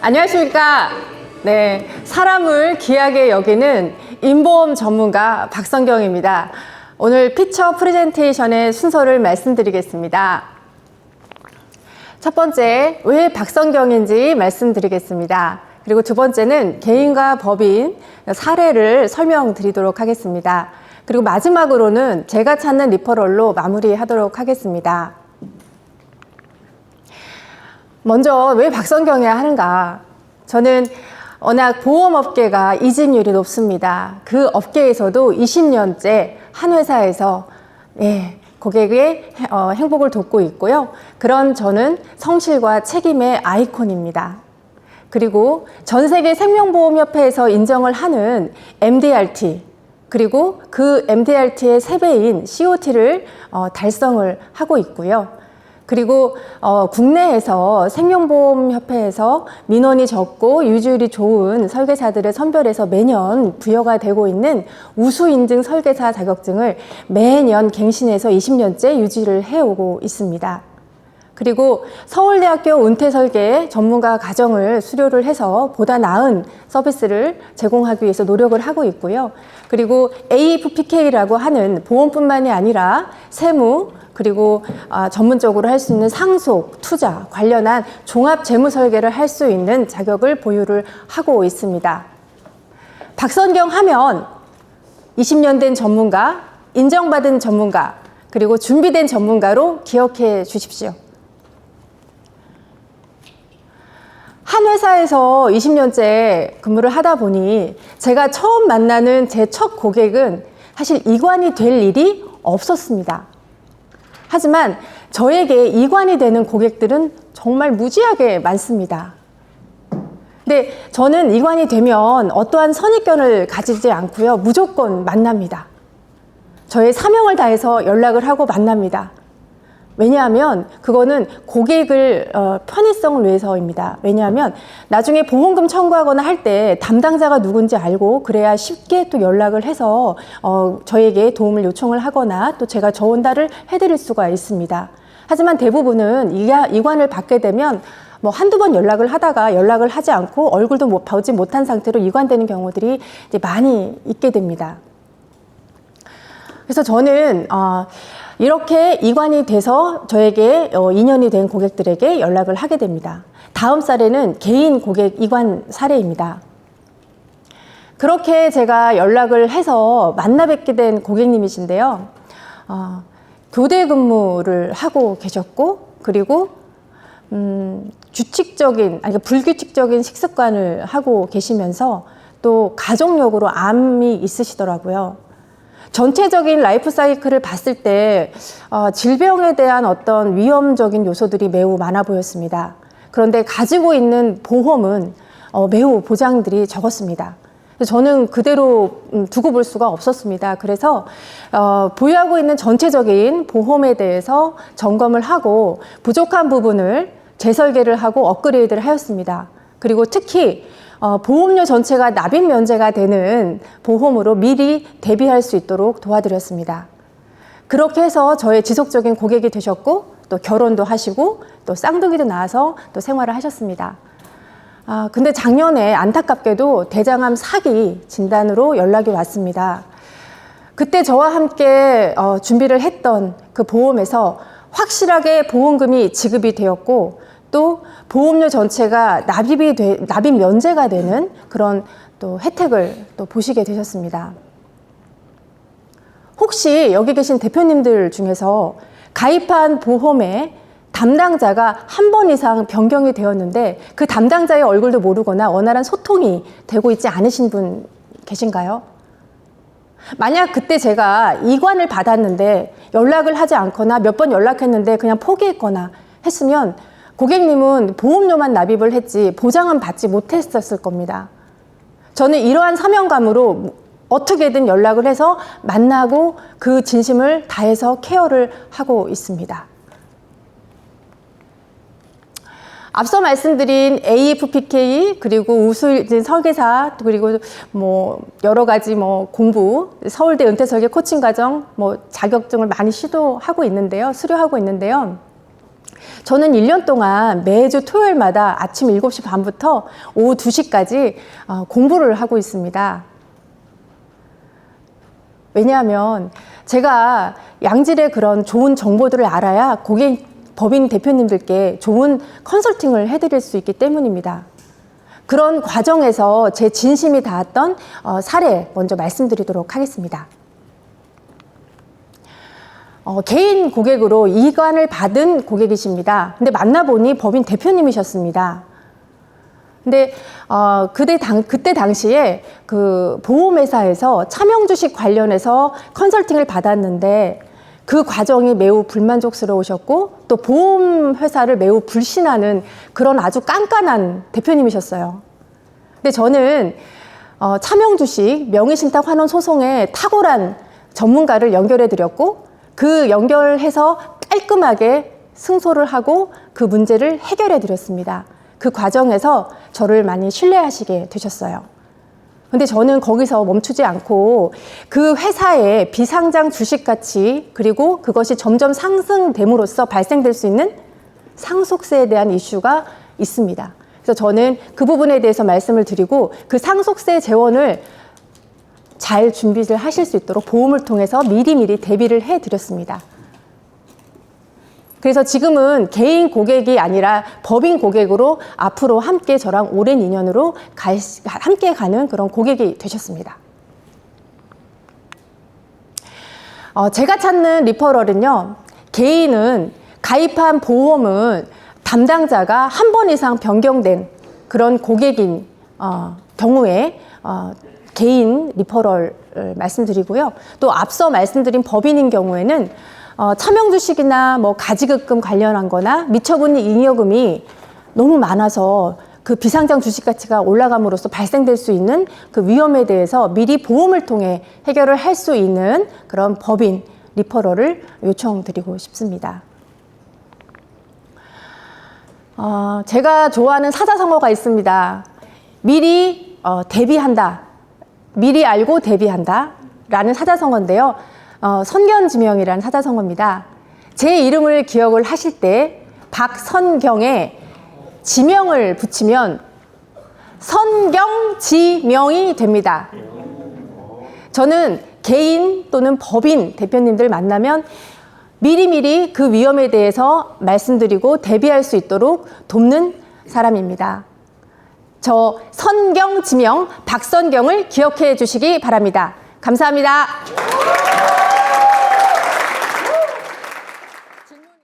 안녕하십니까. 네. 사람을 귀하게 여기는 인보험 전문가 박성경입니다. 오늘 피처 프레젠테이션의 순서를 말씀드리겠습니다. 첫 번째, 왜 박성경인지 말씀드리겠습니다. 그리고 두 번째는 개인과 법인 사례를 설명드리도록 하겠습니다. 그리고 마지막으로는 제가 찾는 리퍼럴로 마무리하도록 하겠습니다. 먼저 왜 박성경이야 하는가? 저는 워낙 보험업계가 이직률이 높습니다. 그 업계에서도 20년째 한 회사에서 예, 고객의 어, 행복을 돕고 있고요. 그런 저는 성실과 책임의 아이콘입니다. 그리고 전 세계 생명보험협회에서 인정을 하는 MDRT, 그리고 그 MDRT의 세배인 COT를 어, 달성을 하고 있고요. 그리고 어, 국내에서 생명보험협회에서 민원이 적고 유지율이 좋은 설계사들을 선별해서 매년 부여가 되고 있는 우수 인증 설계사 자격증을 매년 갱신해서 20년째 유지를 해오고 있습니다. 그리고 서울대학교 은퇴설계 전문가 과정을 수료를 해서 보다 나은 서비스를 제공하기 위해서 노력을 하고 있고요. 그리고 AFPK라고 하는 보험뿐만이 아니라 세무, 그리고 아, 전문적으로 할 수 있는 상속, 투자 관련한 종합 재무 설계를 할 수 있는 자격을 보유를 하고 있습니다. 박선경 하면 20년 된 전문가, 인정받은 전문가, 그리고 준비된 전문가로 기억해 주십시오. 한 회사에서 20년째 근무를 하다 보니 제가 처음 만나는 제 첫 고객은 사실 이관이 될 일이 없었습니다. 하지만 저에게 이관이 되는 고객들은 정말 무지하게 많습니다. 근데 저는 이관이 되면 어떠한 선입견을 가지지 않고요. 무조건 만납니다. 저의 사명을 다해서 연락을 하고 만납니다. 왜냐하면 그거는 고객을 어, 편의성을 위해서입니다. 왜냐하면 나중에 보험금 청구하거나 할 때 담당자가 누군지 알고 그래야 쉽게 또 연락을 해서 어, 저에게 도움을 요청을 하거나 또 제가 조언달을 해드릴 수가 있습니다. 하지만 대부분은 이관을 받게 되면 뭐 한두 번 연락을 하다가 연락을 하지 않고 얼굴도 못 보지 못한 상태로 이관되는 경우들이 많이 있게 됩니다. 그래서 저는 어, 이렇게 이관이 돼서 저에게 어, 인연이 된 고객들에게 연락을 하게 됩니다. 다음 사례는 개인 고객 이관 사례입니다. 그렇게 제가 연락을 해서 만나 뵙게 된 고객님이신데요. 어, 교대 근무를 하고 계셨고, 그리고 음, 규칙적인, 아니, 그러니까 불규칙적인 식습관을 하고 계시면서 또 가족력으로 암이 있으시더라고요. 전체적인 라이프 사이클을 봤을 때 어, 질병에 대한 어떤 위험적인 요소들이 매우 많아 보였습니다. 그런데 가지고 있는 보험은 어, 매우 보장들이 적었습니다. 저는 그대로 음, 두고 볼 수가 없었습니다. 그래서 어, 보유하고 있는 전체적인 보험에 대해서 점검을 하고 부족한 부분을 재설계를 하고 업그레이드를 하였습니다. 그리고 특히 어, 보험료 전체가 납입 면제가 되는 보험으로 미리 대비할 수 있도록 도와드렸습니다. 그렇게 해서 저의 지속적인 고객이 되셨고 또 결혼도 하시고 또 쌍둥이도 낳아서 또 생활을 하셨습니다. 아, 근데 작년에 안타깝게도 대장암 사기 진단으로 연락이 왔습니다. 그때 저와 함께 어, 준비를 했던 그 보험에서 확실하게 보험금이 지급이 되었고 또 보험료 전체가 납입이 돼, 납입 면제가 되는 그런 또 혜택을 또 보시게 되셨습니다. 혹시 여기 계신 대표님들 중에서 가입한 보험에 담당자가 한 번 이상 변경이 되었는데 그 담당자의 얼굴도 모르거나 원활한 소통이 되고 있지 않으신 분 계신가요? 만약 그때 제가 이관을 받았는데 연락을 하지 않거나 몇 번 연락했는데 그냥 포기했거나 했으면 고객님은 보험료만 납입을 했지 보장은 받지 못했었을 겁니다. 저는 이러한 사명감으로 어떻게든 연락을 해서 만나고 그 진심을 다해서 케어를 하고 있습니다. 앞서 말씀드린 AFPK 그리고 우수진 설계사 그리고 뭐 여러 가지 뭐 공부 서울대 은퇴 설계 코칭 과정 뭐 자격증을 많이 시도하고 있는데요 수료하고 있는데요 저는 1년 동안 매주 토요일마다 아침 7시 반부터 오후 2시까지 어, 공부를 하고 있습니다. 왜냐하면 제가 양질의 그런 좋은 정보들을 알아야 고객 법인 대표님들께 좋은 컨설팅을 해드릴 수 있기 때문입니다. 그런 과정에서 제 진심이 닿았던 어, 사례 먼저 말씀드리도록 하겠습니다. 어, 개인 고객으로 이관을 받은 고객이십니다. 근데 만나보니 법인 대표님이셨습니다. 근데 어, 그때 당 그때 당시에 그 보험회사에서 차명주식 관련해서 컨설팅을 받았는데 그 과정이 매우 불만족스러우셨고 또 보험회사를 매우 불신하는 그런 아주 깐깐한 대표님이셨어요. 근데 저는 어, 차명주식 명의신탁 환원 소송에 탁월한 전문가를 연결해 드렸고 그 연결해서 깔끔하게 승소를 하고 그 문제를 해결해 드렸습니다. 그 과정에서 저를 많이 신뢰하시게 되셨어요. 근데 저는 거기서 멈추지 않고 그 회사의 비상장 주식 가치 그리고 그것이 점점 상승됨으로써 발생될 수 있는 상속세에 대한 이슈가 있습니다. 그래서 저는 그 부분에 대해서 말씀을 드리고 그 상속세 재원을 잘 준비를 하실 수 있도록 보험을 통해서 미리미리 대비를 해 드렸습니다. 그래서 지금은 개인 고객이 아니라 법인 고객으로 앞으로 함께 저랑 오랜 인연으로 갈, 함께 가는 그런 고객이 되셨습니다. 어, 제가 찾는 리퍼럴은요, 개인은 가입한 보험은 담당자가 한 번 이상 변경된 그런 고객인 어, 경우에 어, 개인 리퍼럴 말씀드리고요. 또 앞서 말씀드린 법인인 경우에는 어, 차명 주식이나 뭐 가지급금 관련한 거나 미처분인 잉여금이 너무 많아서 그 비상장 주식 가치가 올라감으로써 발생될 수 있는 그 위험에 대해서 미리 보험을 통해 해결을 할 수 있는 그런 법인 리퍼럴을 요청드리고 싶습니다. 어, 제가 좋아하는 사자성어가 있습니다. 미리 어, 대비한다. 미리 알고 대비한다. 라는 사자성어인데요. 어, 선견지명이라는 사자성어입니다. 제 이름을 기억을 하실 때 박선경에 지명을 붙이면 선경지명이 됩니다. 저는 개인 또는 법인 대표님들 만나면 미리미리 그 위험에 대해서 말씀드리고 대비할 수 있도록 돕는 사람입니다. 저 선경 지명 박선경을 기억해 주시기 바랍니다. 감사합니다.